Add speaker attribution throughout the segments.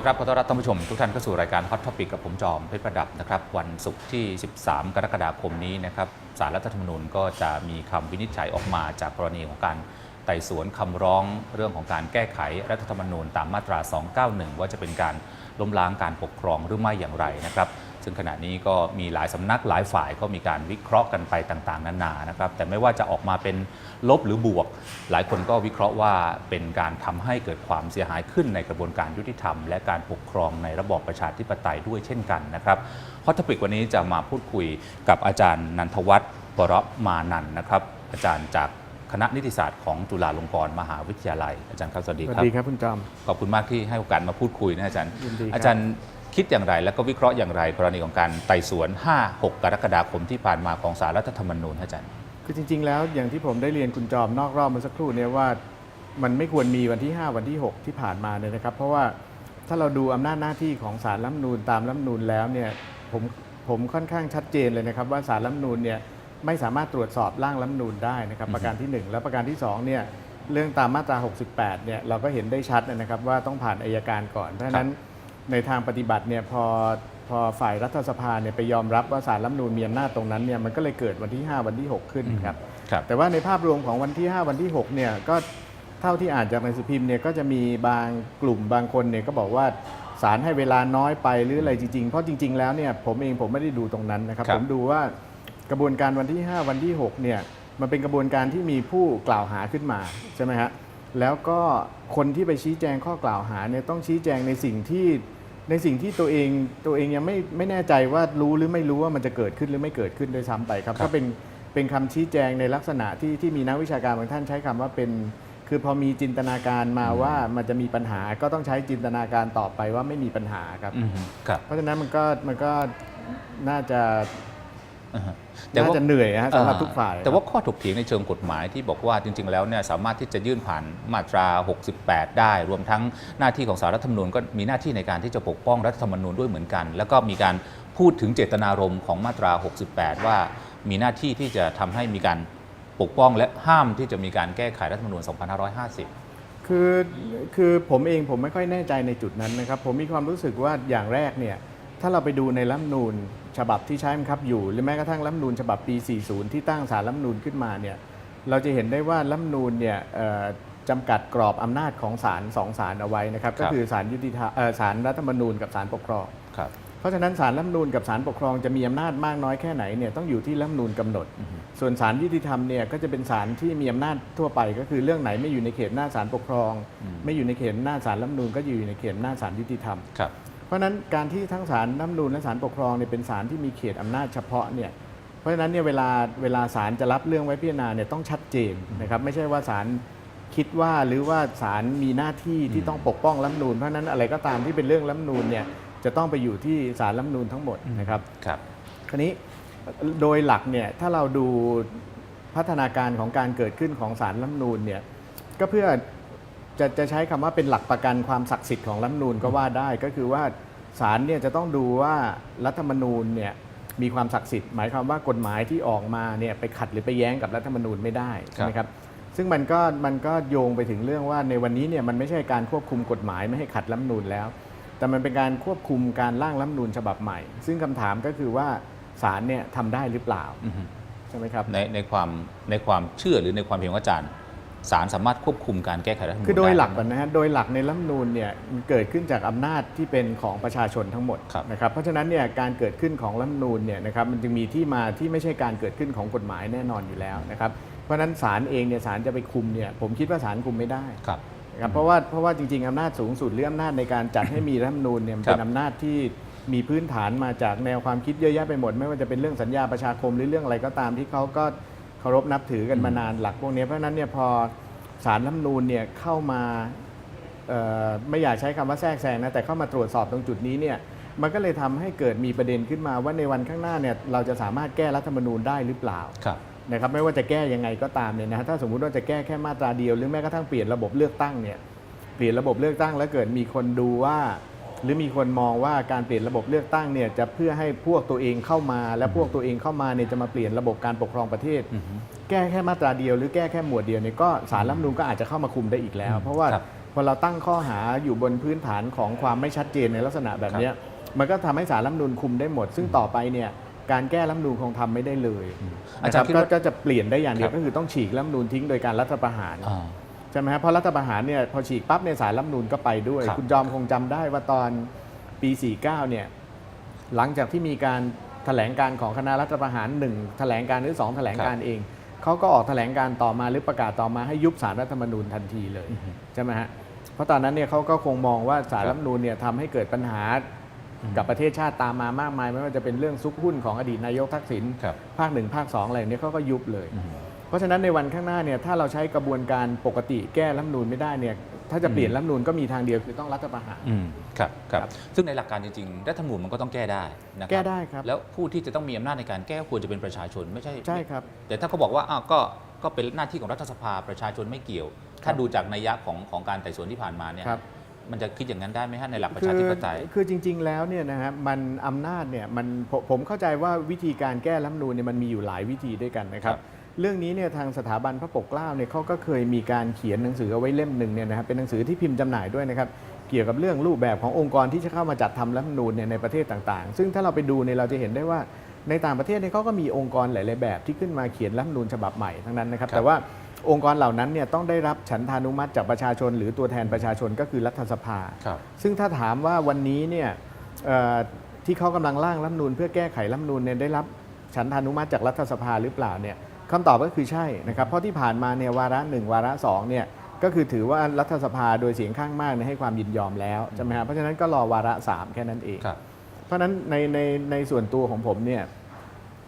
Speaker 1: ดีครับขอต้อนรับท่านผู้ชมทุกท่านเข้าสู่รายการ Hot Topic กับผมจอมเพชรประดับนะครับวันศุกร์ที่ 13 กรกฎาคมนี้นะครับสารรัฐธรรมนูญก็จะมีคำวินิจฉัยออกมาจากกรณีของการไต่สวนคำร้องเรื่องของการแก้ไขรัฐธรรมนูญตามมาตรา 291 ว่าจะเป็นการล้มล้างการปกครองหรือไม่อย่างไรนะครับ ซึ่งขณะนี้ก็มีหลายสำนักหลายฝ่ายก็มีการวิเคราะห์กันไปต่างๆ นานานะครับ แต่ไม่ว่าจะออกมาเป็นลบหรือบวก หลายคนก็วิเคราะห์ว่าเป็นการทำให้เกิดความเสียหายขึ้นในกระบวนการยุติธรรม และการปกครองในระบอบประชาธิปไตยด้วยเช่นกันนะครับฮอตปิกวันนี้จะมาพูดคุยกับอาจารย์นันทวัฒน์ปรมานันท์นะครับ อาจารย์จากคณะนิติศาสตร์ของจุฬาลงกรณ์มหาวิทยาลัย อาจารย์ครับสวัสดี
Speaker 2: สวั
Speaker 1: ค
Speaker 2: ส
Speaker 1: รับ
Speaker 2: ดีครับคุณจอม
Speaker 1: ขอบคุณมากที่ให้โอกาสมาพูดคุยนะอาจารย์
Speaker 2: ยินดีครับ
Speaker 1: อาจารย์ คิดอย่างไร แล้วก็วิเคราะห์อย่างไร กรณีของการไต่สวน 5-6 กรกฎาคมที่ผ่านมาของสารรัฐธรรมนูญอาจารย์
Speaker 2: คือจริง ๆ แล้วอย่างที่ผมได้เรียนคุณจอมนอกรอบเมื่อสักครู่เนี่ยว่ามันไม่ควรมีวันที่ 5 วันที่ 6 ที่ผ่านมาเนี่ยนะครับ เพราะว่าถ้าเราดูอำนาจหน้าที่ของสารรัฐธรรมนูญตามรัฐธรรมนูญแล้วเนี่ยผมผมค่อนข้างชัดเจนเลยนะครับ ว่าสารรัฐธรรมนูญเนี่ยไม่สามารถตรวจสอบร่างรัฐธรรมนูญได้นะครับ
Speaker 1: อือฮึ
Speaker 2: ประการทีหนึ่1 และประการที่2เนี่ยเรื่องตามมาตรา 68เนี่ยเราก็เห็นได้ชัดนะครับว่าต้องผ่านอายการก่อนเพราะฉะนั้น ในทางปฏิบัติเนี่ยพอพอฝ่ายรัฐสภาเนี่ยไปยอมรับว่าสารรัฐธรรมนูญมีอำนาจตรงนั้นเนี่ยมันก็เลยเกิดวันที่ 5 วันที่ 6 ขึ้นครับ
Speaker 1: ครับ
Speaker 2: แต่ว่าในภาพรวมของวันที่ 5 วันที่ 6 เนี่ยก็เท่าที่อ่านจากหนังสือพิมพ์เนี่ยก็จะมีบางกลุ่มบางคนเนี่ยก็บอกว่าศาลให้เวลาน้อยไปหรืออะไรจริงๆ เพราะจริง ๆ แล้วเนี่ยผมเองผมไม่ได้ดูตรงนั้นนะครับ
Speaker 1: ครับ
Speaker 2: ผมดูว่ากระบวนการวันที่ 5 วันที่ 6 เนี่ยมันเป็นกระบวนการที่มีผู้กล่าวหาขึ้นมาใช่ไหมฮะแล้วก็คนที่ไปชี้แจงข้อกล่าวหาเนี่ยต้องชี้แจงในสิ่งที่ ในสิ่งที่ตัวเองตัวเองยังไม่ไม่แน่ใจว่ารู้หรือไม่รู้ว่ามันจะเกิดขึ้นหรือไม่เกิดขึ้นโดยซ้ำไปครับ
Speaker 1: ครับ
Speaker 2: ก็เป็นเป็นคำชี้แจงในลักษณะที่ที่มีนักวิชาการบางท่านใช้คำว่าเป็น คือพอมีจินตนาการมาว่ามันจะมีปัญหาก็ต้องใช้จินตนาการต่อไปว่าไม่มีปัญหาครับ
Speaker 1: อืมครับ
Speaker 2: เพราะฉะนั้นมันก็มันก็น่าจะ
Speaker 1: อ่าฮะ แต่
Speaker 2: น่า
Speaker 1: ว่า
Speaker 2: จะเหนื่อยนะฮะสำหรับทุกฝ่าย
Speaker 1: แต่ว่าข้อถกเถียงในเชิงกฎหมายที่บอกว่าจริง ๆ แล้วเนี่ยสามารถที่จะยื่นผ่านมาตรา 68 ได้ รวมทั้งหน้าที่ของสารรัฐธรรมนูญก็มีหน้าที่ในการที่จะปกป้องรัฐธรรมนูญด้วยเหมือนกัน แล้วก็มีการพูดถึงเจตนารมณ์ของมาตรา 68 ว่ามีหน้าที่ที่จะทำให้มีการปกป้องและห้ามที่จะมีการแก้ไขรัฐธรรมนูญ 2550
Speaker 2: คือคือผมเองผมไม่ค่อยแน่ใจในจุดนั้นนะครับ ผมมีความรู้สึกว่าอย่างแรกเนี่ย ถ้าเราไปดูในรัฐธรรมนูญฉบับที่ใช้บังคับอยู่ หรือแม้กระทั่งรัฐธรรมนูญฉบับปี 40 ที่ตั้งสารรัฐธรรมนูญขึ้นมาเนี่ยเราจะเห็นได้ว่ารัฐธรรมนูญเนี่ยเอ่อจำกัดกรอบอำนาจของศาลสองศาลเอาไว้นะครับ
Speaker 1: ค
Speaker 2: ก็
Speaker 1: รับ
Speaker 2: คือศาลยุติธรรมเอ่อศาลรัฐธรรมนูญกับศาลปกครอง
Speaker 1: ครับ
Speaker 2: เพราะฉะนั้นศาลรัฐธรรมนูญกับศาลปกครองจะมีอำนาจมากน้อยแค่ไหนเนี่ยต้องอยู่ที่รัฐธรรมนูญกำหนด ส่วนศาลยุติธรรมเนี่ยก็จะเป็นศาลที่มีอำนาจทั่วไป ก็คือเรื่องไหนไม่อยู่ในเขตหน้าจศาลปกครอง
Speaker 1: อืม
Speaker 2: ไม่อยู่ในเขตหน้าจศาลรัฐธรรมนูญก็อยู่ในเขตหน้าจศาลยุติธรรม
Speaker 1: ครับ
Speaker 2: เพราะฉะนั้นการที่ทั้งศาลรัฐธรรมนูญและศาลปกครองเนี่ยเป็นศาลที่มีเขตอำนาจเฉพาะเนี่ยเพราะฉะนั้นเนี่ยเวลาเวลาศาลจะรับเรื่องไว้พิจารณาเนี่ยต้องชัดเจนนะครับไม่ใช่ว่าศาลคิดว่าหรือว่าศาลมีหน้าที่ที่ต้องปกป้องรัฐธรรมนูญเพราะฉะนั้นอะไรก็ตามที่เป็นเรื่องรัฐธรรมนูญเนี่ยจะต้องไปอยู่ที่ศาลรัฐธรรมนูญทั้งหมดนะครับ
Speaker 1: ครับ
Speaker 2: คราวนี้โดยหลักเนี่ยถ้าเราดูพัฒนาการของการเกิดขึ้นของสารรัฐธรรมนูญเนี่ยก็เพื่อ จะจะใช้คำว่าเป็นหลักประกันความศักดิ์สิทธิ์ของรัฐธรรมนูญก็ว่าได้ก็คือว่าศาลเนี่ยจะต้องดูว่ารัฐธรรมนูญเนี่ยมีความศักดิ์สิทธิ์หมายความว่ากฎหมายที่ออกมาเนี่ยไปขัดหรือไปแย้งกับรัฐธรรมนูญไม่ได้ใช่ไหมครับซึ่งมันก็มันก็โยงไปถึงเรื่องว่าในวันนี้เนี่ยมันไม่ใช่การควบคุมกฎหมายไม่ให้ขัดรัฐธรรมนูญแล้ว แต่มันเป็นการควบคุมการร่างรัฐธรรมนูญฉบับใหม่ ซึ่งคำถามก็คือว่าศาลเนี่ยทำได้หรือเปล่า
Speaker 1: อือฮึ
Speaker 2: ใช่ไหมครับ
Speaker 1: ในในความในความเชื่อหรือในความเห็นของอาจารย์ ศาลสามารถควบคุมการแก้ไขรัฐธรรมนูญ
Speaker 2: คือโดยหลัก
Speaker 1: ไก่
Speaker 2: อนนะฮะโดยหลักในรัฐธรรมนูญเนี่ยมันเกิดขึ้นจากอำนาจที่เป็นของประชาชนทั้งหมด
Speaker 1: ครับ
Speaker 2: นะครับเพราะฉะนั้นเนี่ยการเกิดขึ้นของรัฐธรรมนูญเนี่ยนะครับมันจึงมีที่มาที่ไม่ใช่การเกิดขึ้นของกฎหมายแน่นอนอยู่แล้วนะครับเพราะฉะนั้นศาลเองเนี่ยศาลจะไปคุมเนี่ยผมคิดว่าศาลคุมไม่ได้
Speaker 1: ครับ
Speaker 2: นะครับเพราะว่าเพราะว่าจริงๆอำนาจสูงสุดหรืออำนาจในการจัดให้มีรัฐธรรมนูญเนี่ยมัน
Speaker 1: ครับ
Speaker 2: เป็นอำนาจที่มีพื้นฐานมาจากแนวความคิดเยอะแยะไปหมด ไม่ว่าจะเป็นเรื่องสัญญาประชาคมหรือเรื่องอะไรก็ตามที่เขาก็ เคารพนับถือกันมานานหลักพวกนี้เพราะฉะนั้นเนี่ยพอสารรัฐธรรมนูญเนี่ยเข้ามาเอ่อไม่อยากใช้คำว่าแทรกแซงนะแต่เข้ามาตรวจสอบตรงจุดนี้เนี่ยมันก็เลยทำให้เกิดมีประเด็นขึ้นมาว่าในวันข้างหน้าเนี่ยเราจะสามารถแก้รัฐธรรมนูญได้หรือเปล่า
Speaker 1: ครับ
Speaker 2: นะครับไม่ว่าจะแก้ยังไงก็ตามเนี่ยนะฮะถ้าสมมุติว่าจะแก้แค่มาตราเดียวหรือแม้กระทั่งเปลี่ยนระบบเลือกตั้งเนี่ยเปลี่ยนระบบเลือกตั้งแล้วเกิดมีคนดูว่า หรือมีคนมองว่าการเปลี่ยนระบบเลือกตั้งเนี่ยจะเพื่อให้พวกตัวเองเข้ามา และพวกตัวเองเข้ามาเนี่ยจะมาเปลี่ยนระบบการปกครองประเทศ
Speaker 1: อือฮึ
Speaker 2: แก้แค่มาตราเดียว หรือแก้แค่หมวดเดียวเนี่ยก็สารรัฐธรรมนูญก็อาจจะเข้ามาคุมได้อีกแล้ว เพราะว่า
Speaker 1: ครับ
Speaker 2: พอเราตั้งข้อหาอยู่บนพื้นฐานของความไม่ชัดเจนในลักษณะแบบเนี้ยมันก็ทำให้สารรัฐธรรมนูญคุมได้หมด ซึ่งต่อไปเนี่ยการแก้รัฐธรรมนูญคงทำไม่ได้เลย
Speaker 1: อา
Speaker 2: นะ
Speaker 1: จา
Speaker 2: ค
Speaker 1: ร
Speaker 2: รับ
Speaker 1: ย์คิด
Speaker 2: ก็
Speaker 1: ว่า
Speaker 2: ก็จะเปลี่ยนได้อย่างเดีย
Speaker 1: ครั
Speaker 2: ว
Speaker 1: บ
Speaker 2: ก็คือต้องฉีกรัฐธรรมนูญทิ้งโดยการรัฐประหาร
Speaker 1: อ่า
Speaker 2: ใช่ไหมฮะเพราะรัฐประหารเนี่ยพอฉีกปั๊บในยสารรัฐธรรมนูญก็ไปด้วย
Speaker 1: ครับ
Speaker 2: คุณจอมคงจำได้ว่าตอนปี 49 เนี่ยหลังจากที่มีการแถลงการของคณะรัฐประหารหนึ่งแถลงการหรือสองแถลงการเอง เขาก็ออกแถลงการต่อมาหรือประกาศต่อมาให้ยุบสารรัฐธรรมนูญทันทีเลย ใช่ไหมฮะเพราะตอนนั้นเนี่ยเขาก็คงมองว่าสารรัฐธรรมนูญเนี่ยทำให้เกิดปัญหากับประเทศชาติตามมามากมายไม่ว่าจะเป็นเรื่องซุกหุ้นของอดีตนายกทักษิณ
Speaker 1: ครับ
Speaker 2: ภาคหนึ่งภาคสองอะไรอย่างเนี้ยเขาก็ยุบเลย
Speaker 1: อืม
Speaker 2: เพราะฉะนั้นในวันข้างหน้าเนี่ยถ้าเราใช้กระบวนการปกติแก้รัฐธรรมนูญไม่ได้เนี่ยถ้าจะเปลี่ยน
Speaker 1: อืม
Speaker 2: รัฐธรรมนูญก็มีทางเดียวคือต้องรัฐประหาร
Speaker 1: อืมครับครับ
Speaker 2: ครับ
Speaker 1: ซึ่งในหลักการจริงๆรัฐธรรมนูญมันก็ต้องแก้ได้นะครั
Speaker 2: แก้ได้ครับ
Speaker 1: แล้วผู้ที่จะต้องมีอำนาจในการแก้ควรจะเป็นประชาชนไม่ใช่
Speaker 2: ใช่ครับ
Speaker 1: แต่ถ้าเขาบอกว่าอ้าวก็ก็เป็นหน้าที่ของรัฐสภาประชาชนไม่เกี่ยว ถ้าดูจากนัยยะของของการไต่สวนที่ผ่านมาเนี่ย
Speaker 2: ครับ
Speaker 1: มันจะคิดอย่างนั้นได้ไหมฮะในหลักประ
Speaker 2: คื
Speaker 1: ชาธิปไตย
Speaker 2: คือจริง ๆ แล้วเนี่ยนะฮะมันอำนาจเนี่ยมันผมผมเข้าใจว่าวิธีการแก้รัฐธรรมนูญเนี่ยมันมีอยู่หลายวิธีด้วยกันนะครับ
Speaker 1: ครับ
Speaker 2: เรื่องนี้เนี่ยทางสถาบันพระปกเกล้าเนี่ยเขาก็เคยมีการเขียนหนังสือเอาไว้เล่มหนึ่งเนี่ยนะครับเป็นหนังสือที่พิมพ์จำหน่ายด้วยนะครับเกี่ยวกับเรื่องรูปแบบขององค์กรที่จะเข้ามาจัดทำรัฐธรรมนูญเนี่ยในประเทศต่างๆ ซึ่งถ้าเราไปดูเนี่ยเราจะเห็นได้ว่าในต่างประเทศเนี่ยเขาก็มีองค์กรหลายๆแบบที่ขึ้นมาเขียนรัฐธรรมนูญฉบับใหม่ทั้งนั้นนะครับ
Speaker 1: ครับ
Speaker 2: แต่ว่าองค์กรเหล่านั้นเนี่ยต้องได้รับฉันทานุมัติจากประชาชน หรือตัวแทนประชาชนก็คือรัฐสภา
Speaker 1: ครับ
Speaker 2: ซึ่งถ้าถามว่าวันนี้เนี่ยเอ่อที่เขากำลังร่างรัฐธรรมนูญเพื่อแก้ไขรัฐธรรมนูญเนี่ยได้รับฉันทานุมัติจากรัฐสภาหรือเปล่าเนี่ย คำตอบก็คือใช่นะครับเพราะที่ผ่านมาเนี่ยวาระหนึ่งวาระสองเนี่ยก็คือถือว่ารัฐสภาโดยเสียงข้างมากเนี่ยให้ความยินยอมแล้วใช่ไหมครับเพราะฉะนั้นก็รอวาระสามแค่นั้นเอง
Speaker 1: ครับ
Speaker 2: เพราะฉะนั้นในในในส่วนตัวของผมเนี่ย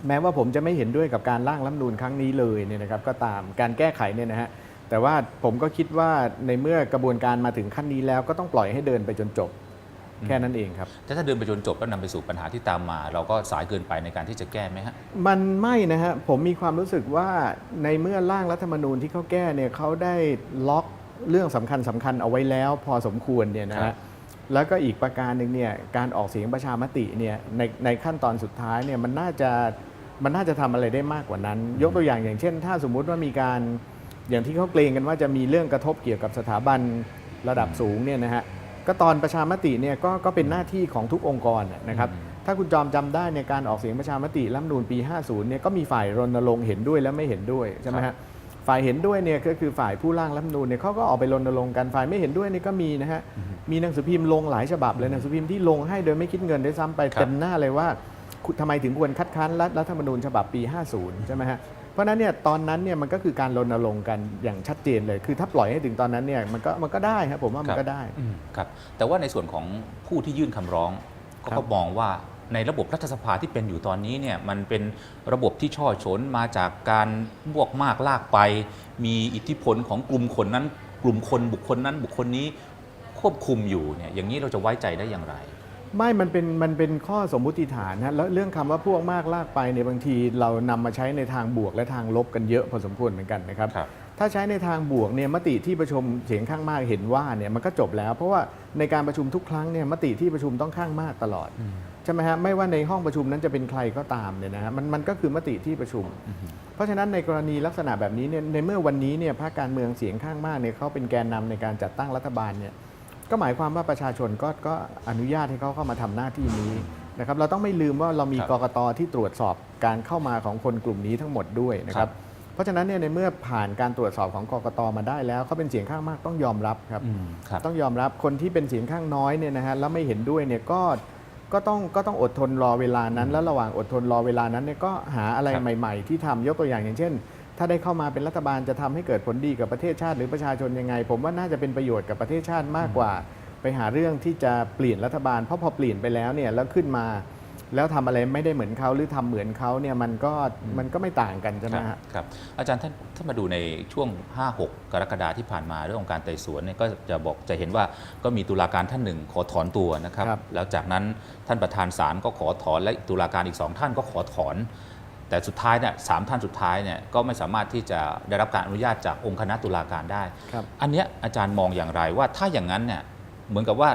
Speaker 2: แม้ว่าผมจะไม่เห็นด้วยกับการร่างรัฐธรรมนูญครั้งนี้เลยเนี่ยนะครับก็ตามการแก้ไขเนี่ยนะฮะแต่ว่าผมก็คิดว่าในเมื่อกระบวนการมาถึงขั้นนี้แล้วก็ต้องปล่อยให้เดินไปจนจบ แค่นั้นเองครับ
Speaker 1: แต่ถ้าเดินไปจนจบแล้วนำไปสู่ปัญหาที่ตามมา เราก็สายเกินไปในการที่จะแก้ไหมฮะ
Speaker 2: มันไม่นะฮะ ผมมีความรู้สึกว่าในเมื่อร่างรัฐธรรมนูญที่เขาแก้เนี่ยเขาได้ล็อกเรื่องสำคัญสคัญๆเอาไว้แล้ว พอสมควรเนี่ยนะ
Speaker 1: ครั
Speaker 2: ฮะ
Speaker 1: บ
Speaker 2: แล้วก็อีกประการหนึ่งเนี่ยการออกเสียงประชามติเนี่ยในในขั้นตอนสุดท้ายเนี่ยมันน่าจะมันน่าจะทำอะไรได้มากกว่านั้น ยกตัวอย่างอย่างเช่น ถ้าสมมุติว่ามีการอย่างที่เขาเกรงกันว่าจะมีเรื่องกระทบเกี่ยวกับสถาบันระดับสูงเนี่ยนะฮะ ก็ตอนประชามติเนี่ยก็ก็เป็นหน้าที่ของทุกองค์กรนะครับถ้าคุณจอมจำได้ในการออกเสียงประชามติรัฐธรรมนูญปี 50เนี่ยก็มีฝ่ายรณรงค์เห็นด้วยและไม่เห็นด้วยใช่ไหม
Speaker 1: ครั
Speaker 2: ฮะ
Speaker 1: บ
Speaker 2: ฝ่ายเห็นด้วยเนี่ยก็คือฝ่ายผู้ร่างรัฐธรรมนูญเนี่ยเขาก็ออกไปรณรงค์กันฝ่ายไม่เห็นด้วยเนี่ยก็มีนะฮะมีหนังสือพิมพ์ลงหลายฉบับเลยหนังสือพิมพ์ที่ลงให้โดยไม่คิดเงินด้วยซ้ำไป
Speaker 1: ครับ
Speaker 2: เต็มหน้าเลยว่าคุณทำไมถึงควรคัดค้านรัฐรัฐธรรมนูญฉบับปี 50 ใช่ไหมฮะ เพราะฉะนั้นเนี่ยตอนนั้นเนี่ยมันก็คือการรณรงค์กันอย่างชัดเจนเลย คือถ้าปล่อยให้ถึงตอนนั้นเนี่ยมันก็มันก็ได้ครับผมว่ามันก็ได้
Speaker 1: อืมครับแต่ว่าในส่วนของผู้ที่ยื่นคำร้องก็
Speaker 2: ครับ
Speaker 1: ก็มองว่าในระบบรัฐสภาที่เป็นอยู่ตอนนี้เนี่ยมันเป็นระบบที่ช่อฉนมาจากการบวกมากลากไป มีอิทธิพลของกลุ่มคนนั้น กลุ่มคนบุคคลนั้นบุคคลนี้ควบคุมอยู่เนี่ยอย่างนี้เราจะไว้ใจได้อย่างไร
Speaker 2: ไม่มันเป็นมันเป็นข้อสมมุติฐานนะแล้วเรื่องคำว่าพวกมากลากไปเนี่ยบางทีเรานำมาใช้ในทางบวกและทางลบกันเยอะพอสมควรเหมือนกันนะครับ
Speaker 1: ครับ
Speaker 2: ถ้าใช้ในทางบวกเนี่ยมติที่ประชุมเสียงข้างมากเห็นว่าเนี่ยมันก็จบแล้ว เพราะว่าในการประชุมทุกครั้งเนี่ยมติที่ประชุมต้องข้างมากตลอดใช่ไหมฮะไม่ว่าในห้องประชุมนั้นจะเป็นใครก็ตามเนี่ยนะฮะมันมันก็คือมติที่ประชุม เพราะฉะนั้นในกรณีลักษณะแบบนี้เนี่ยในเมื่อวันนี้เนี่ยพรรคการเมืองเสียงข้างมากเนี่ยเขาเป็นแกนนำในการจัดตั้งรัฐบาลเนี่ย ก็หมายความว่าประชาชนก็ก็อนุญาตให้เขาเข้ามาทำหน้าที่นี้นะครับเราต้องไม่ลืมว่าเรามี
Speaker 1: ครับ
Speaker 2: กกตที่ตรวจสอบการเข้ามาของคนกลุ่มนี้ทั้งหมดด้วยนะค
Speaker 1: ครั
Speaker 2: รับบเพราะฉะนั้นเนี่ยในเมื่อผ่านการตรวจสอบของกกตมาได้แล้วเขาเป็นเสียงข้างมากต้องยอมรับครับ
Speaker 1: อืมครับ
Speaker 2: ต้องยอมรับคนที่เป็นเสียงข้างน้อยเนี่ยนะฮะแล้วไม่เห็นด้วยเนี่ยก็ก็ต้องก็ต้องอดทนรอเวลานั้น แล้วระหว่างอดทนรอเวลานั้นเนี่ยก็หาอะไร
Speaker 1: ครับ
Speaker 2: ใหม่ ๆ ที่ทำยกตัวอย่างอย่างเช่น ถ้าได้เข้ามาเป็นรัฐบาลจะทำให้เกิดผลดีกับประเทศชาติหรือประชาชนยังไง ผมว่าน่าจะเป็นประโยชน์กับประเทศชาติมากกว่า ไปหาเรื่องที่จะเปลี่ยนรัฐบาลเพราะพอเปลี่ยนไปแล้วเนี่ยแล้วขึ้นมา แล้วทำอะไรไม่ได้เหมือนเขาหรือทำเหมือนเขาเนี่ยมันก็มันก็ไม่ต่างกันใช่ไหม
Speaker 1: ครับ
Speaker 2: ฮะ
Speaker 1: ครับอาจารย์ท่านถ้ามาดูในช่วง 5-6 กรกฎาที่ผ่านมาเรื่องของการไต่สวนเนี่ยก็จะบอกจะเห็นว่าก็มีตุลาการท่านหนึ่งขอถอนตัวนะครับ
Speaker 2: ครับ
Speaker 1: แล้วจากนั้นท่านประธานศาลก็ขอถอนและตุลาการอีกสองท่านก็ขอถอน แต่สุดท้ายเนี่ยสามท่านสุดท้ายเนี่ยก็ไม่สามารถที่จะได้รับการอนุญาตจากองค์คณะตุลาการได้
Speaker 2: ครับ
Speaker 1: อันเนี้ยอาจารย์มองอย่างไรว่าถ้าอย่างนั้นเนี่ยเหมือนกับว่า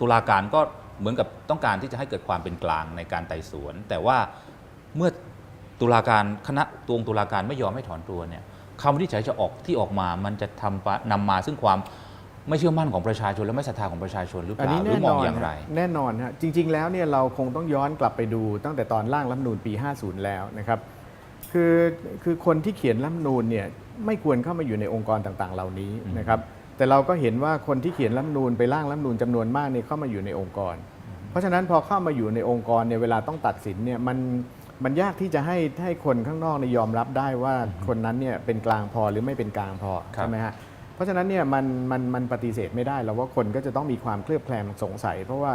Speaker 1: ตุลาการก็เหมือนกับต้องการที่จะให้เกิดความเป็นกลางในการไต่สวน แต่ว่าเมื่อตุลาการคณะตวงตุลาการไม่ยอมให้ถอนตัวเนี่ยคำวินิจฉัยจะออกที่ออกมามันจะทำปะนำมาซึ่งความ ไม่เชื่อมั่นของประชาชนและไม่ศรัทธาของประชาชนหรือเป
Speaker 2: อัน
Speaker 1: ล่า
Speaker 2: นี้
Speaker 1: หรื
Speaker 2: แน่
Speaker 1: อม
Speaker 2: น
Speaker 1: อง
Speaker 2: อน
Speaker 1: อย่างไร
Speaker 2: ฮะแน่นอนฮะจริง ๆ แล้วเนี่ยเราคงต้องย้อนกลับไปดูตั้งแต่ตอนร่างรัฐธรรมนูญปี 50 แล้วนะครับคือคือคนที่เขียนรัฐธรรมนูญเนี่ยไม่ควรเข้ามาอยู่ในองค์กรต่างๆ เหล่านี้นะครับแต่เราก็เห็นว่าคนที่เขียนรัฐธรรมนูญไปร่างรัฐธรรมนูญจำนวนมากเนี่ยเข้ามาอยู่ในองค์กร เพราะฉะนั้นพอเข้ามาอยู่ในองค์กรเนี่ยเวลาต้องตัดสินเนี่ยมันมันยากที่จะให้ให้คนข้างนอกเนี่ยยอมรับได้ว่าคนนั้นเนี่ยเป็นกลางพอหรือไม่เป็นกลางพอ
Speaker 1: ครับ
Speaker 2: ใช่ไหมฮะ เพราะฉะนั้นเนี่ยมันมันมันปฏิเสธไม่ได้แล้วว่าคนก็จะต้องมีความเคลือบแคลงสงสัย เพราะว่า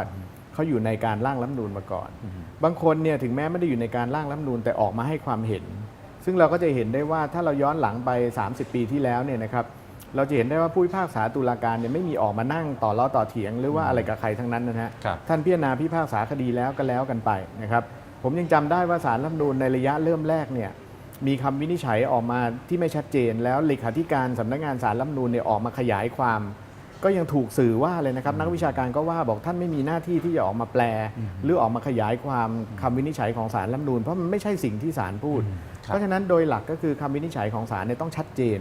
Speaker 2: เขาอยู่ในการร่างรัฐธรรมนูญมาก่อน บางคนเนี่ยถึงแม้ไม่ได้อยู่ในการร่างรัฐธรรมนูญแต่ออกมาให้ความเห็น ซึ่งเราก็จะเห็นได้ว่าถ้าเราย้อนหลังไป 30 ปีที่แล้วเนี่ยนะครับเราจะเห็นได้ว่าผู้พิพากษาตุลาการเนี่ยไม่มีออกมานั่งต่อล้อต่อเถียง หรือว่าอะไรกับใครทั้งนั้นนะฮะ
Speaker 1: ครับ
Speaker 2: ท่านพิจารณาพิพากษาคดีแล้วก็แล้วกันไปนะครับผมยังจำได้ว่าสารรัฐธรรมนูญในระยะเริ่มแรกเนี่ย มีคำวินิจฉัยออกมาที่ไม่ชัดเจน แล้วเลขาธิการสำนักงานสารรัฐธรรมนูญเนี่ยออกมาขยายความ ก็ยังถูกสื่อว่าเลยนะครับ นักวิชาการก็ว่าบอกท่านไม่มีหน้าที่ที่จะออกมาแปล หรือออกมาขยายความคำวินิจฉัยของสารรัฐธรรมนูญเพราะมันไม่ใช่สิ่งที่สารพูด
Speaker 1: ครับ
Speaker 2: เพราะฉะนั้นโดยหลักก็คือคำวินิจฉัยของศาลเนี่ยต้องชัดเจน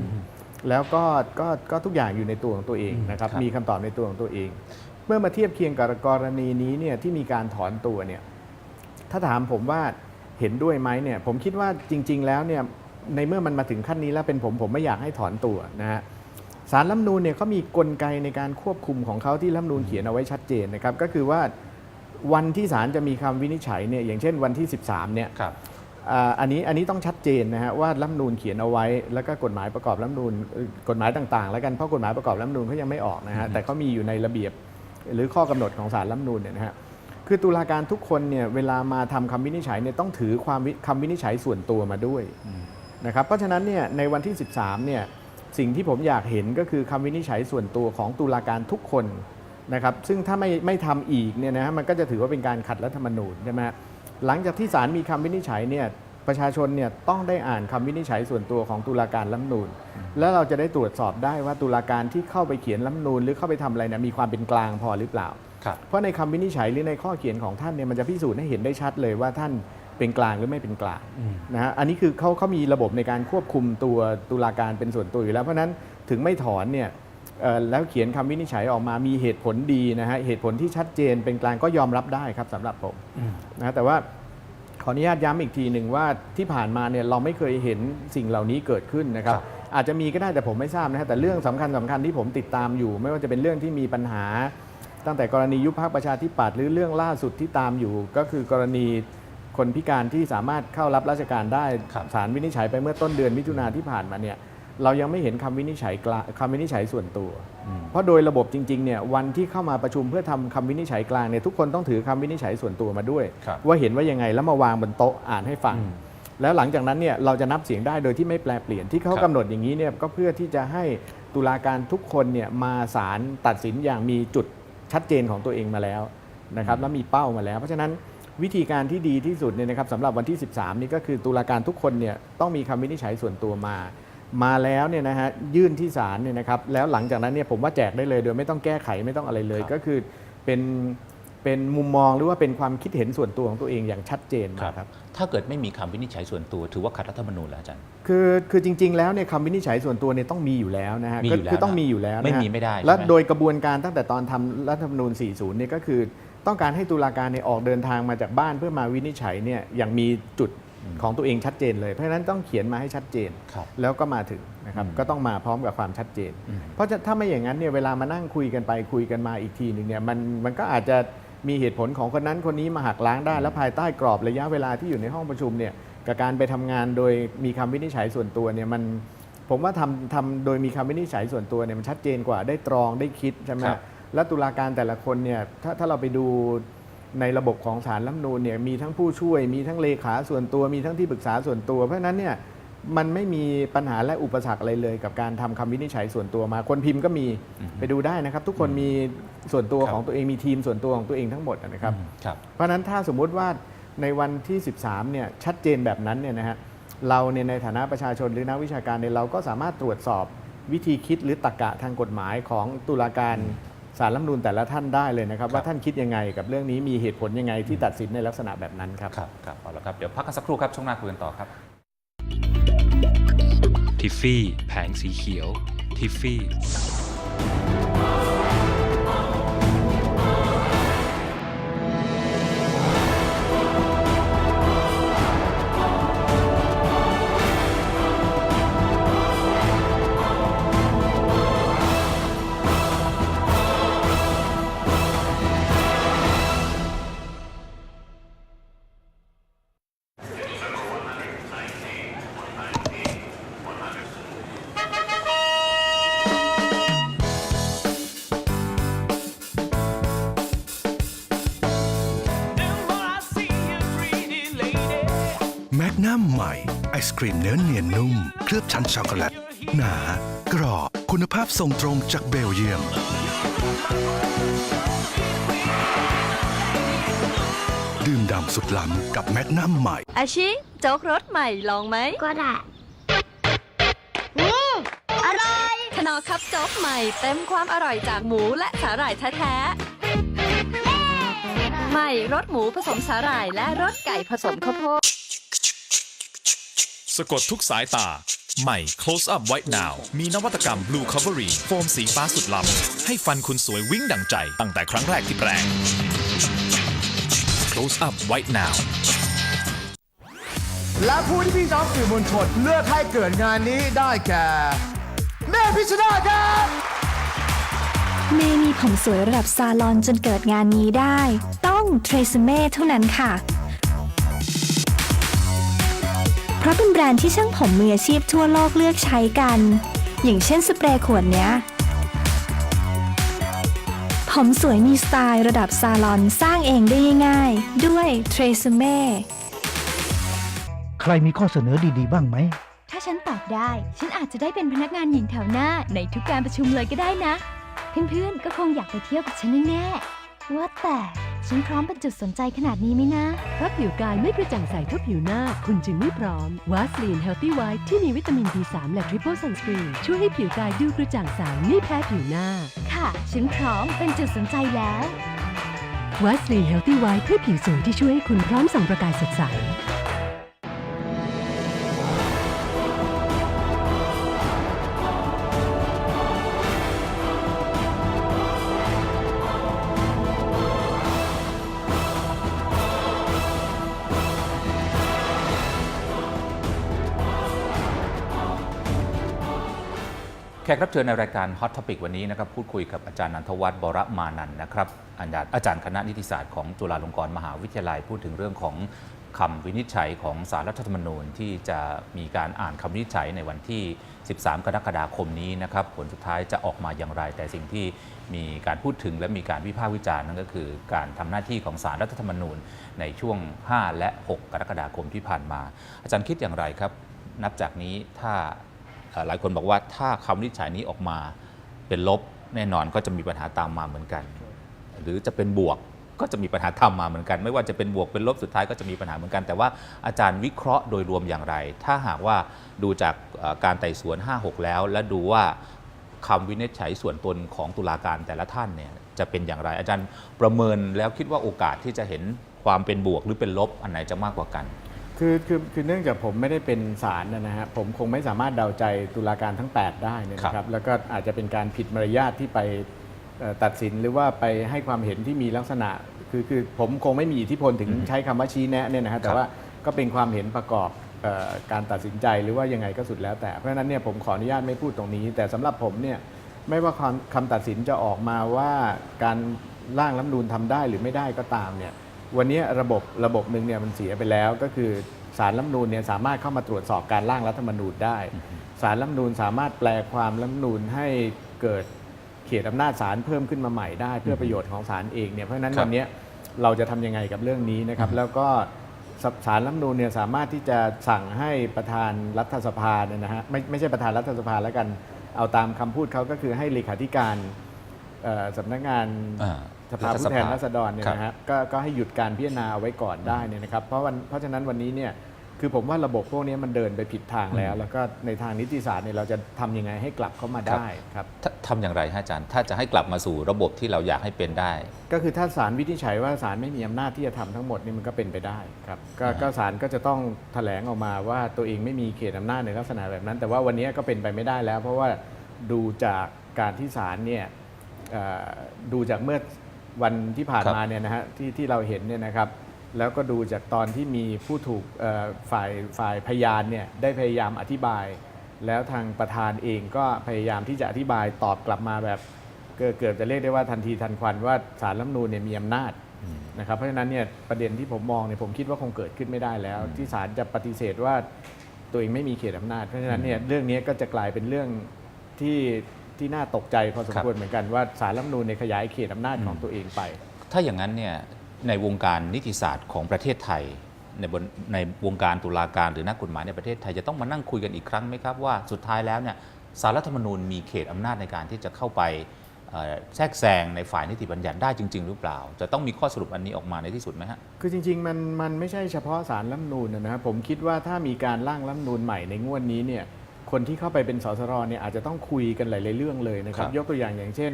Speaker 2: แล้วก็ก็ก็ทุกอย่างอยู่ในตัวของตัวเองนะครับ
Speaker 1: ครับ
Speaker 2: มีคำตอบในตัวของตัวเอง เมื่อมาเทียบเคียงกับกรณีนี้เนี่ยที่มีการถอนตัวเนี่ยถ้าถามผมว่า เห็นด้วยไหมเนี่ยผมคิดว่าจริง ๆ แล้วเนี่ยในเมื่อมันมาถึงขั้นนี้แล้วเป็นผมผมไม่อยากให้ถอนตัวนะฮะสารรัฐธรรมนูญเนี่ยเขามีกลไกในการควบคุมของเขาที่รัฐธรรมนูญเขียนเอาไว้ชัดเจนนะครับก็คือว่าวันที่ศาลจะมีคำวินิจฉัยเนี่ยอย่างเช่นวันที่ 13เนี่ย
Speaker 1: ครับ
Speaker 2: อ่าอันนี้อันนี้ต้องชัดเจนนะฮะว่ารัฐธรรมนูญเขียนเอาไว้ แล้วก็กฎหมายประกอบรัฐธรรมนูญเอ่อกฎหมายต่างๆ แล้วกันเพราะกฎหมายประกอบรัฐธรรมนูญเขายังไม่ออกนะฮะแต่เขามีอยู่ในระเบียบหรือข้อกำหนดของศาลรัฐธรรมนูญเนี่ยนะฮะ คือตุลาการทุกคนเนี่ยเวลามาทำคำวินิจฉัยเนี่ยต้องถือความวิคำวินิจฉัยส่วนตัวมาด้วยนะครับเพราะฉะนั้นเนี่ยในวันที่ 13เนี่ยสิ่งที่ผมอยากเห็นก็คือคำวินิจฉัยส่วนตัวของตุลาการทุกคนนะครับซึ่งถ้าไม่ไม่ทำอีกเนี่ยนะฮะมันก็จะถือว่าเป็นการขัดรัฐธรรมนูญใช่ไหมฮะหลังจากที่ศาลมีคำวินิจฉัยเนี่ยประชาชนเนี่ยต้องได้อ่านคำวินิจฉัยส่วนตัวของตุลาการรัฐธรรมนูญแล้วเราจะได้ตรวจสอบได้ว่าตุลาการที่เข้าไปเขียนรัฐธรรมนูญหรือเข้าไปทำอะไรเนี่ยมีความเป็นกลางพอหรือเปล่า
Speaker 1: ครับ
Speaker 2: เพราะในคำวินิจฉัยหรือในข้อเขียนของท่านเนี่ยมันจะพิสูจน์ให้เห็นได้ชัดเลยว่าท่านเป็นกลางหรือไม่เป็นกลางนะฮะอันนี้คือเขาเขามีระบบในการควบคุมตัวตุลาการเป็นส่วนตัวอยู่แล้วเพราะฉะนั้นถึงไม่ถอนเนี่ยเอ่อแล้วเขียนคำวินิจฉัยออกมามีเหตุผลดีนะฮะเหตุผลที่ชัดเจนเป็นกลางก็ยอมรับได้ครับสำหรับผมนะฮะแต่ว่าขออนุญาตย้ำอีกทีหนึ่งว่าที่ผ่านมาเนี่ยเราไม่เคยเห็นสิ่งเหล่านี้เกิดขึ้นนะครับ
Speaker 1: ครับ
Speaker 2: อาจจะมีก็ได้แต่ผมไม่ทราบนะฮะแต่เรื่องสำคัญสำคัญที่ผมติดตามอยู่ ไม่ว่าจะเป็นเรื่องที่มีปัญหา ตั้งแต่กรณียุบพรรคประชาธิปัตย์หรือเรื่องล่าสุดที่ตามอยู่ ก็คือกรณีคนพิการที่สามารถเข้ารับราชการได้
Speaker 1: ครับ
Speaker 2: ศาลวินิจฉัยไปเมื่อต้นเดือนมิถุนาที่ผ่านมาเนี่ยเรายังไม่เห็นคำวินิจฉัยกลางคำวินิจฉัยส่วนตัว เพราะโดยระบบจริงๆเนี่ยวันที่เข้ามาประชุมเพื่อทำคำวินิจฉัยกลางเนี่ยทุกคนต้องถือคำวินิจฉัยส่วนตัวมาด้วย
Speaker 1: ครับ
Speaker 2: ว่าเห็นว่ายังไงแล้วมาวางบนโต๊ะอ่านให้ฟัง แล้วหลังจากนั้นเนี่ยเราจะนับเสียงได้โดยที่ไม่แปลเปลี่ยนที่เขา
Speaker 1: ครับ
Speaker 2: กำหนดอย่างนี้เนี่ยก็เพื่อที่จะให้ตุลาการทุกคนเนี่ยมาศาลตัดสินอย่างมีจุด ชัดเจนของตัวเองมาแล้วนะครับแล้วมีเป้ามาแล้ว เพราะฉะนั้นวิธีการที่ดีที่สุดเนี่ยนะครับสำหรับวันที่ 13 นี่ก็คือตุลาการทุกคนเนี่ยต้องมีคำวินิจฉัยส่วนตัวมา มาแล้วเนี่ยนะฮะยื่นที่ศาลเนี่ยนะครับแล้วหลังจากนั้นเนี่ยผมว่าแจกได้เลยโดยไม่ต้องแก้ไขไม่ต้องอะไรเลย
Speaker 1: ครับ
Speaker 2: ก็คือเป็น เป็นมุมมองหรือว่าเป็นความคิดเห็นส่วนตัวของตัวเองอย่างชัดเจนมาครับ
Speaker 1: ถ้าเกิดไม่มีคำวินิจฉัยส่วนตัว ถือว่าขัดรัฐธรรมนูญแล้วอาจารย์
Speaker 2: คือคือจริง ๆ แล้วเนี่ยคำวินิจฉัยส่วนตัวเนี่ยต้องมีอยู่แล้วนะฮะ
Speaker 1: มี
Speaker 2: ก็
Speaker 1: อยู่แล้ว
Speaker 2: คือต้อง
Speaker 1: นะ
Speaker 2: มีอยู่แล้วนะฮะ
Speaker 1: ไม่มีไม่ได้
Speaker 2: และ
Speaker 1: ใช่ไหม
Speaker 2: โดยกระบวนการตั้งแต่ตอนทำรัฐธรรมนูญ 40 เนี่ยก็คือ ต้องการให้ตุลาการเนี่ยออกเดินทางมาจากบ้านเพื่อมาวินิจฉัยเนี่ยอย่างมีจุดของตัวเองชัดเจนเลยเพราะฉะนั้นต้องเขียนมาให้ชัดเจน
Speaker 1: ครับ
Speaker 2: แล้วก็มาถึงนะครับ
Speaker 1: อืม
Speaker 2: ก็ต้องมาพร้อมกับความชัดเจน
Speaker 1: อืม
Speaker 2: เพราะจะถ้าไม่อย่างนั้นเนี่ยเวลามานั่งคุยกันไปคุยกันมาอีกทีหนึ่งเนี่ยมันมันก็อาจจะ มีเหตุผลของคนนั้นคนนี้มาหักล้างได้ แล้วภายใต้กรอบระยะเวลาที่อยู่ในห้องประชุมเนี่ยกับการไปทำงานโดยมีคำวินิจฉัยส่วนตัวเนี่ยมันผมว่าทำทำโดยมีคำวินิจฉัยส่วนตัวเนี่ยมันชัดเจนกว่าได้ตรองได้คิดใช่ไหม
Speaker 1: ครับ
Speaker 2: และตุลาการแต่ละคนเนี่ยถ้าถ้าเราไปดูในระบบของศาลรัฐธรรมนูญเนี่ยมีทั้งผู้ช่วย มีทั้งเลขาส่วนตัว มีทั้งที่ปรึกษาส่วนตัว เพราะฉะนั้นเนี่ย มันไม่มีปัญหาและอุปสรรคอะไรเลย กับการทำคำวินิจฉัยส่วนตัวมา คนพิมพ์ก็มีไปดูได้นะครับ ทุกคนมีส่วนตัว
Speaker 1: ครับ
Speaker 2: ของตัวเองมีทีมส่วนตัวของตัวเองทั้งหมดนะครับ
Speaker 1: อืมครับ
Speaker 2: เพราะฉะนั้นถ้าสมมุติว่าในวันที่ 13เนี่ยชัดเจนแบบนั้นเนี่ยนะฮะเราเนี่ยในฐานะประชาชนหรือนักวิชาการเนี่ยเราก็สามารถตรวจสอบวิธีคิดหรือตรรกะทางกฎหมายของตุลาการสารรัฐธรรมนูญแต่ละท่านได้เลยนะครับ
Speaker 1: ครับ
Speaker 2: ว่าท่านคิดยังไงกับเรื่องนี้มีเหตุผลยังไงที่ตัดสินในลักษณะแบบนั้นครับ
Speaker 1: ครับครับเอาละครับเดี๋ยวพักกันสักครู่ครับช่วงหน้าคุยกันต่อครับ
Speaker 3: ทิฟฟี่ แผงสีเขียว ทิฟฟี่ หม่ไอศครีมเนื้อเนียนนุ่ม เคลือบชั้นช็อกโกแลต หนา กรอบ คุณภาพส่งตรงจากเบลเยียม ดื่มด่ำสุดล้ำกับแมกนัมใหม่
Speaker 4: อาชิโจ๊กรสใหม่ลองไหม
Speaker 5: ก็ได้อืมอร่อย
Speaker 4: ขนอคับโจ๊กใหม่เต็มความอร่อยจากหมูและสาหร่ายแท้ๆใหม่รสหมูผสมสาหร่ายและรสไก่ผสมข้าวโพด
Speaker 6: สะกดทุกสายตา ใหม่ Close Up White Now มีนวัตกรรม Blue Covering โฟมสีฟ้าสุดล้ำให้ฟันคุณสวยวิ่งดังใจ ตั้งแต่ครั้งแรกที่แปรง Close Up White Now
Speaker 7: และผู้ที่พี่น้องสื่อมวลชนเลือกให้เกิดงานนี้ได้แก่ แม่พิชนาธิ์ครับ
Speaker 8: เมย์มีผมสวยระดับซาลอนจนเกิดงานนี้ได้ ต้องเทรซเม่เท่านั้นค่ะ เพราะเป็นแบรนด์ที่ช่างผมมืออาชีพทั่วโลกเลือกใช้กัน อย่างเช่นสเปรย์ขวดเนี้ย ผมสวยมีสไตล์ระดับซาลอนสร้างเองได้ง่ายๆด้วยเทรซเม่
Speaker 9: ใครมีข้อเสนอดีๆ บ้างไหม
Speaker 10: ถ้าฉันตอบได้ ฉันอาจจะได้เป็นพนักงานหญิงแถวหน้าในทุกการประชุมเลยก็ได้นะ เพื่อนๆ ก็คงอยากไปเที่ยวกับฉันแน่ๆว่าแต่ ฉันพร้อมเป็นจุดสนใจขนาดนี้ไหมนะ
Speaker 11: เพราะผิวกายไม่กระจ่างใสเท่าผิวหน้า คุณจึงไม่พร้อมวาสลีนเฮลตี้ไวท์ที่มีวิตามิน B3 และทริปเปิลซันสกรีนช่วยให้ผิวกายดูกระจ่างใสไม่แพ้ผิวหน้า
Speaker 10: ค่ะ ฉันพร้อมเป็นจุดสนใจแล้ว
Speaker 11: วาสลีนเฮลตี้ไวท์เพื่อผิวสวยที่ช่วยให้คุณพร้อมส่องประกายสดใส
Speaker 1: แขกรับเชิญในรายการ Hot Topic วันนี้นะครับพูดคุยกับอาจารย์นันทวัฒน์บรมานันนะครับอาจารย์อาจารย์คณะนิติศาสตร์ของจุฬาลงกรณ์มหาวิทยาลัย พูดถึงเรื่องของคำวินิจฉัยของสารรัฐธรรมนูญที่จะมีการอ่านคำวินิจฉัยในวันที่ 13 กรกฎาคมนี้นะครับผลสุดท้ายจะออกมาอย่างไร แต่สิ่งที่มีการพูดถึงและมีการวิพากษ์วิจารณ์นั่นก็คือ การทำหน้าที่ของสารรัฐธรรมนูญในช่วง 5 และ 6 กรกฎาคมที่ผ่านมา อาจารย์คิดอย่างไรครับ นับจากนี้ถ้า หลายคนบอกว่าถ้าคำวินิจฉัยนี้ออกมาเป็นลบแน่นอนก็จะมีปัญหาตามมาเหมือนกัน หรือจะเป็นบวกก็จะมีปัญหาตามมาเหมือนกัน ไม่ว่าจะเป็นบวกเป็นลบสุดท้ายก็จะมีปัญหาเหมือนกัน แต่ว่าอาจารย์วิเคราะห์โดยรวมอย่างไร ถ้าหากว่าดูจากการไต่สวน 5-6 แล้ว และดูว่าคำวินิจฉัยส่วนตนของตุลาการแต่ละท่านเนี่ยจะเป็นอย่างไร อาจารย์ประเมินแล้วคิดว่าโอกาสที่จะเห็นความเป็นบวกหรือเป็นลบอันไหนจะมากกว่ากัน
Speaker 2: คือคือคือเนื่องจากผมไม่ได้เป็นศาลนะนะฮะผมคงไม่สามารถเดาใจตุลาการทั้ง 8 ได้เนี่ยนะค
Speaker 1: ครั
Speaker 2: รับบแล้วก็อาจจะเป็นการผิดมารยาทที่ไปเอ่อตัดสินหรือว่าไปให้ความเห็นที่มีลักษณะ คือคือผมคงไม่มีอิทธิพลถึงใช้คำว่าชี้แนะเนี่ยนะฮะแต่ว่าก็เป็นความเห็นประกอบเอ่อการตัดสินใจหรือว่ายังไงก็สุดแล้วแต่เพราะฉะนั้นเนี่ยผมขออนุญาตไม่พูดตรงนี้ แต่สำหรับผมเนี่ยไม่ว่าคำคำตัดสินจะออกมาว่าการร่างรัฐธรรมนูญทำได้หรือไม่ได้ก็ตามเนี่ย วันนี้ระบบระบบหนึ่งเนี่ยมันเสียไปแล้วก็คือสารรัฐมนูญเนี่ยสามารถเข้ามาตรวจสอบการร่างรัฐธรรมนูญได้ สารรัฐมนูญสามารถแปลความรัฐมนูญให้เกิดเขตอำนาจศาลเพิ่มขึ้นมาใหม่ได้เพื่อประโยชน์ของศาลเองเนี่ยเพราะฉะนั้นวันนี้เราจะทำยังไงกับเรื่องนี้นะครับ แล้วก็สารรัฐมนูญเนี่ยสามารถที่จะสั่งให้ประธานรัฐสภาเนี่ยนะฮะไม่ไม่ใช่ประธานรัฐสภาแล้วกันเอาตามคำพูดเขาก็คือให้เลขาธิการสำนักงาน สภาผู้แทนราษฎรเนี่ย
Speaker 1: ครับ
Speaker 2: นะฮะก็ก็ให้หยุดการพิจารณาเอาไว้ก่อนได้เนี่ยนะครับ เพราะวันเพราะฉะนั้นวันนี้เนี่ยคือผมว่าระบบพวกนี้มันเดินไปผิดทางแล้ว แล้วก็ในทางนิติศาสตร์เนี่ยเราจะทำยังไงให้กลับเข้ามาได้ครับ
Speaker 1: ถ้าทำอย่างไรฮะอาจารย์ ถ้าจะให้กลับมาสู่ระบบที่เราอยากให้เป็นได้
Speaker 2: ก็คือถ้าศาลวินิจฉัยว่าศาลไม่มีอำนาจที่จะทำทั้งหมดนี่มันก็เป็นไปได้ครับก็
Speaker 1: อ่า
Speaker 2: ก็ศาลก็จะต้องแถลงออกมาว่าตัวเองไม่มีเขตอำนาจในลักษณะแบบนั้น แต่ว่าวันนี้ก็เป็นไปไม่ได้แล้ว เพราะว่าดูจากการที่ศาลเนี่ยเอ่อดูจากเมื่อ วันที่ผ่าน
Speaker 1: ครับ
Speaker 2: มาเนี่ยนะฮะที่ที่เราเห็นเนี่ยนะครับ แล้วก็ดูจากตอนที่มีผู้ถูกเอ่อฝ่ายฝ่ายพยานเนี่ยได้พยายามอธิบาย แล้วทางประธานเองก็พยายามที่จะอธิบายตอบกลับมาแบบเกือบเกือบจะเรียกได้ว่าทันทีทันควันว่าสารรัฐธรรมนูญเนี่ยมีอำนาจนะครับเพราะฉะนั้นเนี่ยประเด็นที่ผมมองเนี่ยผมคิดว่าคงเกิดขึ้นไม่ได้แล้ว ที่ศาลจะปฏิเสธว่าตัวเองไม่มีเขตอำนาจ เพราะฉะนั้นเนี่ยเรื่องนี้ก็จะกลายเป็นเรื่องที่ ที่น่าตกใจพอสม
Speaker 1: ครับ
Speaker 2: ควรเหมือนกันว่าสารรัฐธรรมนูญเนี่ยขยายเขตอำนาจของตัวเองไป
Speaker 1: ถ้าอย่างนั้นเนี่ยในวงการนิติศาสตร์ของประเทศไทยในบนในวงการตุลาการหรือนักกฎหมายในประเทศไทยจะต้องมานั่งคุยกันอีกครั้งไหมครับว่าสุดท้ายแล้วเนี่ยสารรัฐธรรมนูญมีเขตอำนาจในการที่จะเข้าไปเอ่อแทรกแซงในฝ่ายนิติบัญญัติได้จริง ๆ หรือเปล่า จะต้องมีข้อสรุปอันนี้ออกมาในที่สุดไหมฮะ
Speaker 2: คือจริง ๆ มันมันไม่ใช่เฉพาะสารรัฐธรรมนูญนะครับผมคิดว่าถ้ามีการร่างรัฐธรรมนูญใหม่ในงวดนี้เนี่ย คนที่เข้าไปเป็นสสรเนี่ยอาจจะต้องคุยกันหลาย ๆ เรื่องเลยนะครับ
Speaker 1: ครับ
Speaker 2: ยกตัวอย่างอย่างเช่น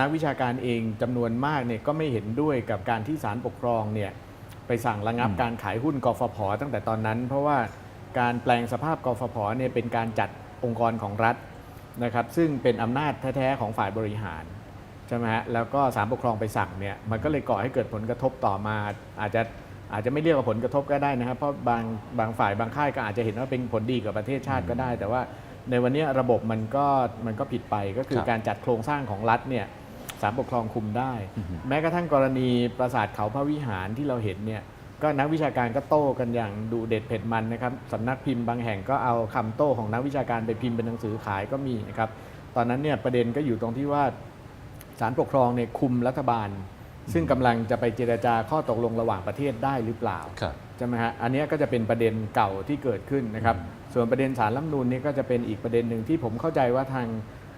Speaker 2: นักวิชาการเองจำนวนมากเนี่ยก็ไม่เห็นด้วยกับการที่ศาลปกครองเนี่ยไปสั่งระงับการขายหุ้นกฟผตั้งแต่ตอนนั้น เพราะว่าการแปลงสภาพกฟผเนี่ยเป็นการจัดองค์กรของรัฐนะครับซึ่งเป็นอำนาจแท้ ๆ ของฝ่ายบริหาร ใช่ไหมฮะแล้วก็ศาลปกครองไปสั่งเนี่ยมันก็เลยก่อให้เกิดผลกระทบต่อมา อาจจะ อาจจะไม่เรียกว่าผลกระทบก็ได้นะครับ เพราะบางบางฝ่ายบางค่ายก็อาจจะเห็นว่าเป็นผลดีกับประเทศชาติก็ได้ แต่ว่าในวันนี้ระบบมันก็มันก็ผิดไปก็คือ
Speaker 1: ครับ
Speaker 2: การจัดโครงสร้างของรัฐเนี่ยศาลปกครองคุมได้ แม้กระทั่งกรณีปราสาทเขาพระวิหารที่เราเห็นเนี่ยก็นักวิชาการก็โต้กันอย่างดูเด็ดเผ็ดมันนะครับสำนักพิมพ์บางแห่งก็เอาคำโต้ของนักวิชาการไปพิมพ์เป็นหนังสือขายก็มีนะครับตอนนั้นเนี่ยประเด็นก็อยู่ตรงที่ว่าศาลปกครองเนี่ยคุมรัฐบาล ซึ่งกำลังจะไปเจรจาข้อตกลงระหว่างประเทศได้หรือเปล่า
Speaker 1: ครับ
Speaker 2: ใช่ไหมฮะอันเนี้ยก็จะเป็นประเด็นเก่าที่เกิดขึ้นนะครับ ส่วนประเด็นสารรัฐธรรมนูญนี่ก็จะเป็นอีกประเด็นหนึ่งที่ผมเข้าใจว่าทาง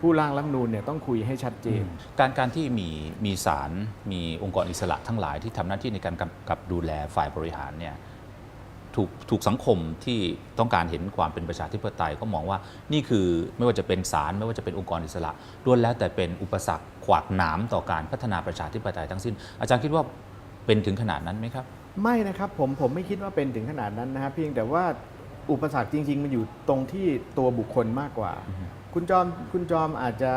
Speaker 2: ผู้ร่างรัฐธรรมนูญเนี่ยต้องคุยให้ชัดเจน
Speaker 1: การการที่มีมีศาลมีองค์กรอิสระทั้งหลายที่ทำหน้าที่ในการกำกับดูแลฝ่ายบริหารเนี่ย ถูกถูกสังคมที่ต้องการเห็นความเป็นประชาธิปไตยก็มองว่านี่คือไม่ว่าจะเป็นศาลไม่ว่าจะเป็นองค์กรอิสระล้วนแล้วแต่เป็นอุปสรรคขวากหนามต่อการพัฒนาประชาธิปไตยทั้งสิ้น อาจารย์คิดว่าเป็นถึงขนาดนั้นไหมครับ
Speaker 2: ไม่นะครับผมผมไม่คิดว่าเป็นถึงขนาดนั้นนะครับเพียงแต่ว่าอุปสรรคจริง ๆ มันอยู่ตรงที่ตัวบุคคลมากกว่า คุณจอมคุณจอมอาจจะ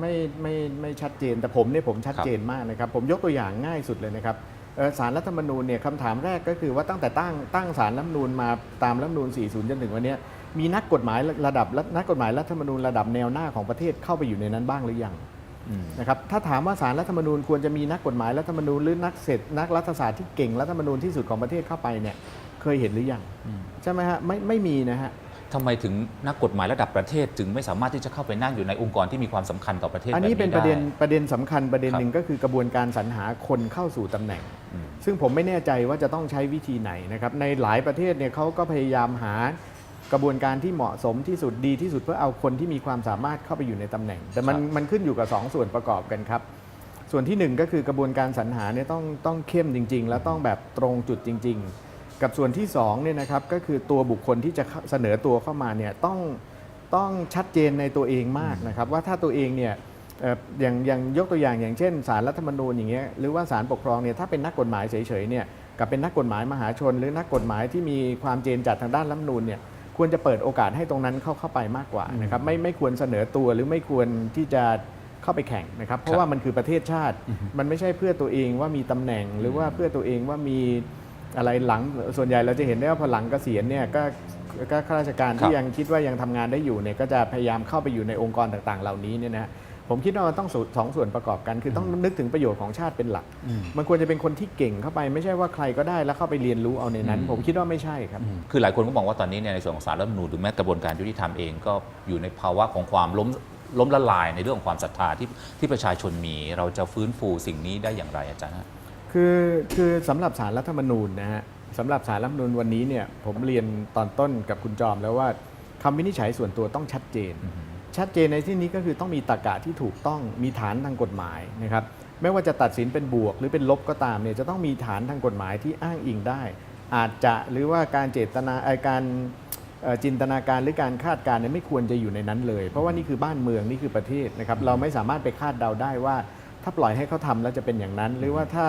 Speaker 2: ไม่ไม่ไม่ชัดเจนแต่ผมเนี่ยผมชัดเจนมากนะครับ ผมยกตัวอย่างง่ายสุดเลยนะครับเอ่อ สารรัฐธรรมนูญเนี่ยคำถามแรกก็คือว่าตั้งแต่ตั้งตั้งสารรัฐธรรมนูญมาตามรัฐธรรมนูญ 40 จนถึงวันนี้มีนักกฎหมายระดับนักกฎหมายรัฐธรรมนูญระดับแนวหน้าของประเทศเข้าไปอยู่ในนั้นบ้างหรือยังนะครับถ้าถามว่าสารรัฐธรรมนูญควรจะมีนักกฎหมายรัฐธรรมนูญหรือนักเศรษฐนักรัฐศาสตร์ที่เก่งรัฐธรรมนูญที่สุดของประเทศเข้าไปเนี่ยเคยเห็นหรือยังใช่ไหมฮะไม่ไม่มีนะฮะ
Speaker 1: ทำไมถึงนักกฎหมายระดับประเทศจึงไม่สามารถที่จะเข้าไปนั่งอยู่ในองค์กรที่มีความสำคัญต่อประเทศ
Speaker 2: อันนี้
Speaker 1: แบบ
Speaker 2: เป็นประเด็น
Speaker 1: ไป
Speaker 2: ระเด็นสำคัญประเด็น
Speaker 1: ครับ
Speaker 2: หนึ่งก็คือกระบวนการสรรหาคนเข้าสู่ตำแหน่ง
Speaker 1: อืม
Speaker 2: ซึ่งผมไม่แน่ใจว่าจะต้องใช้วิธีไหนนะครับ ในหลายประเทศเนี่ยเขาก็พยายามหากระบวนการที่เหมาะสมที่สุดดีที่สุดเพื่อเอาคนที่มีความสามารถเข้าไปอยู่ในตำแหน่ง แต่มันมันขึ้นอยู่กับสองส่วนประกอบกันครับ ส่วนที่หนึ่งก็คือกระบวนการสรรหาเนี่ยต้องต้องเข้มจริง ๆ แล้วต้องแบบตรงจุดจริง ๆ กับส่วนที่สองเนี่ยนะครับก็คือตัวบุคคลที่จะเสนอตัวเข้ามาเนี่ยต้องต้องชัดเจนในตัวเองมากนะครับ ว่าถ้าตัวเองเนี่ยอย่างอย่างยกตัวอย่างอย่างเช่นสารรัฐธรรมนูญอย่างเงี้ยหรือว่าสารปกครองเนี่ยถ้าเป็นนักกฎหมายเฉยๆเนี่ยกับเป็นนักกฎหมายมหาชน หรือนักกฎหมายที่มีความเจนจัดทางด้านรัฐธรรมนูญเนี่ยควรจะเปิดโอกาสให้ตรงนั้นเข้าเข้าไปมากกว่านะครับไม่ไม่ควรเสนอตัวหรือไม่ควรที่จะเข้าไปแข่งนะครับ เพราะว่ามันคือประเทศชาติ มันไม่ใช่เพื่อตัวเองว่ามีตำแหน่งหรือว่าเพื่อตัวเองว่ามี อะไรหลังส่วนใหญ่เราจะเห็นได้ว่าพอหลังเกษียณเนี่ยก็ก็ข้าราชการ
Speaker 1: ครั
Speaker 2: ที่
Speaker 1: บ
Speaker 2: ยังคิดว่ายังทำงานได้อยู่เนี่ยก็จะพยายามเข้าไปอยู่ในองค์กรต่างๆ เหล่านี้เนี่ยนะฮะผมคิดว่ามันต้องสองส่วนประกอบกัน คือต้องนึกถึงประโยชน์ของชาติเป็นหลัก มันควรจะเป็นคนที่เก่งเข้าไปไม่ใช่ว่าใครก็ได้แล้วเข้าไปเรียนรู้เอาในนั้น ผมคิดว่าไม่ใช่ครับ
Speaker 1: คือหลายคนก็มองว่าตอนนี้เนี่ยในส่วนของสารรัฐธรรมนูญหรือแม้กระบวนการยุติธรรมเองก็อยู่ในภาวะของความล้มล้มละลายในเรื่องของความศรัทธาที่ที่ประชาชนมี เราจะฟื้นฟูสิ่งนี้ได้อย่างไรอาจารย์ฮะ
Speaker 2: คือคือสำหรับสารรัฐธรรมนูญนะฮะสำหรับสารรัฐธรรมนูญวันนี้เนี่ยผมเรียนตอนต้นกับคุณจอมแล้วว่าคำวินิจฉัยส่วนตัวต้องชัดเจน ชัดเจนในที่นี้ก็คือต้องมีตรรกะที่ถูกต้องมีฐานทางกฎหมายนะครับไม่ว่าจะตัดสินเป็นบวกหรือเป็นลบก็ตามเนี่ยจะต้องมีฐานทางกฎหมายที่อ้างอิงได้ อาจจะหรือว่าการเจตนาเอ่อการจินตนาการหรือการคาดการณ์เนี่ยไม่ควรจะอยู่ในนั้นเลย เพราะว่านี่คือบ้านเมืองนี่คือประเทศนะครับเราไม่สามารถไปคาดเดาได้ว่า ถ้าปล่อยให้เขาทำแล้วจะเป็นอย่างนั้น หรือว่าถ้า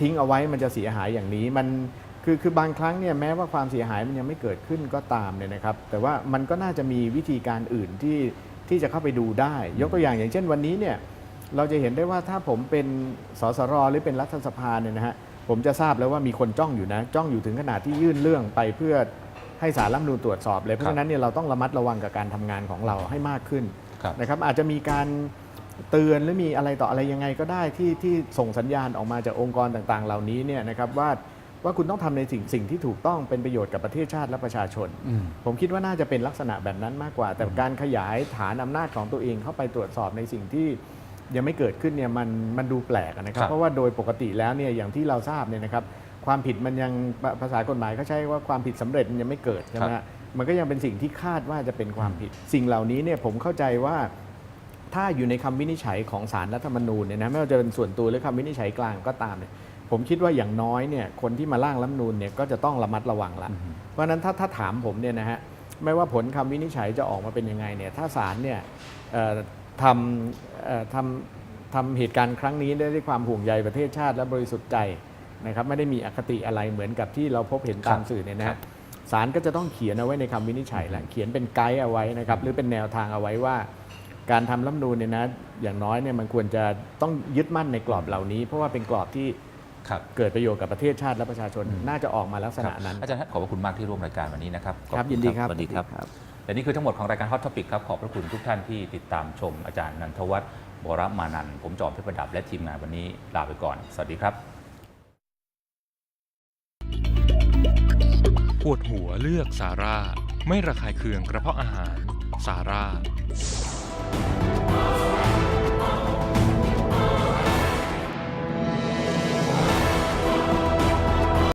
Speaker 2: ทิ้งเอาไว้มันจะเสียหายอย่างนี้มันคือคือบางครั้งเนี่ยแม้ว่าความเสียหายมันยังไม่เกิดขึ้นก็ตามเนี่ยนะครับ แต่ว่ามันก็น่าจะมีวิธีการอื่นที่ที่จะเข้าไปดูได้ ยกตัวอย่างอย่างเช่นวันนี้เนี่ยเราจะเห็นได้ว่าถ้าผมเป็นสสรหรือเป็นรัฐสภาเนี่ยนะฮะผมจะทราบแล้วว่ามีคนจ้องอยู่นะ จ้องอยู่ถึงขนาดที่ยื่นเรื่องไปเพื่อให้สารรัฐธรรมนูญตรวจสอบเลยเพราะฉะนั้นเนี่ยเราต้องระมัดระวังกับการทำงานของเราให้มากขึ้น
Speaker 1: ครับ
Speaker 2: นะครับอาจจะมีการ เตือนหรือมีอะไรต่ออะไรยังไงก็ได้ที่ที่ส่งสัญญาณออกมาจากองค์กรต่างๆ เหล่านี้เนี่ยนะครับว่าว่าคุณต้องทำในสิ่งสิ่งที่ถูกต้องเป็นประโยชน์กับประเทศชาติและประชาชน ผมคิดว่าน่าจะเป็นลักษณะแบบนั้นมากกว่า แต่การขยายฐานอำนาจของตัวเองเข้าไปตรวจสอบในสิ่งที่ยังไม่เกิดขึ้นเนี่ยมันมันดูแปลกอะนะครั
Speaker 1: ครับบ
Speaker 2: เพราะว่าโดยปกติแล้วเนี่ยอย่างที่เราทราบเนี่ยนะครับความผิดมันยังภาภาษากฎหมายเขาใช้ว่าความผิดสำเร็จมันยังไม่เกิดใช่ไหม
Speaker 1: ครั
Speaker 2: ฮะ
Speaker 1: บ
Speaker 2: มันก็ยังเป็นสิ่งที่คาดว่าจะเป็นความผิด สิ่งเหล่านี้เนี่ยผมเข้าใจว่า ถ้าอยู่ในคำวินิจฉัยของศาลรัฐธรรมนูญเนี่ยนะไม่ว่าจะเป็นส่วนตัวหรือคำวินิจฉัยกลางก็ตามเนี่ยผมคิดว่าอย่างน้อยเนี่ยคนที่มาร่างรัฐธรรมนูญเนี่ยก็จะต้องระมัดระวังละเพราะฉะนั้นถ้าถ้าถามผมเนี่ยนะฮะไม่ว่าผลคำวินิจฉัยจะออกมาเป็นยังไงเนี่ยถ้าศาลเนี่ยเอ่อทำเอ่อทำทำเหตุการณ์ครั้งนี้ได้ด้วยความห่วงใยประเทศชาติและบริสุทธิ์ใจนะครับไม่ได้มีอคติอะไรเหมือนกับที่เราพบเห็นตามสื่อเนี่ยนะ
Speaker 1: ครั
Speaker 2: ฮะ
Speaker 1: บ
Speaker 2: ศาลก็จะต้องเขียนเอาไว้ในคำวินิจฉัยแหละเขียนเป็นไกด์เอาไว้นะครับหรือเป็นแนวทางเอาไว้ว่า การทำรัฐธรรมนูญเนี่ยนะอย่างน้อยเนี่ยมันควรจะต้องยึดมั่นในกรอบเหล่านี้ เพราะว่าเป็นกรอบที่
Speaker 1: ครับ
Speaker 2: เกิดประโยชน์กับประเทศชาติและประชาชน
Speaker 1: อืม
Speaker 2: น่าจะออกมาลักษ
Speaker 1: ค
Speaker 2: ณะ
Speaker 1: รับ
Speaker 2: นั้น
Speaker 1: อาจารย์ขอบพระคุณมากที่ร่วมรายการวันนี้นะครับขอ
Speaker 2: ครับ
Speaker 1: ณ
Speaker 2: ยินดีครับ
Speaker 1: สวัสดีครับ
Speaker 2: ครับ
Speaker 1: และนี่คือทั้งหมดของรายการ Hot Topic ครับขอบพระคุณทุกท่านที่ติดตามชมอาจารย์นันทวัฒน์บรมานันท์ผมจอมเพชรประดับและทีมงานวันนี้ลาไปก่อน สวัสดีครับ
Speaker 12: ปวดหัวเลือกซาร่า ไม่ระคายเคืองกระเพาะอาหารซาร่า Oh.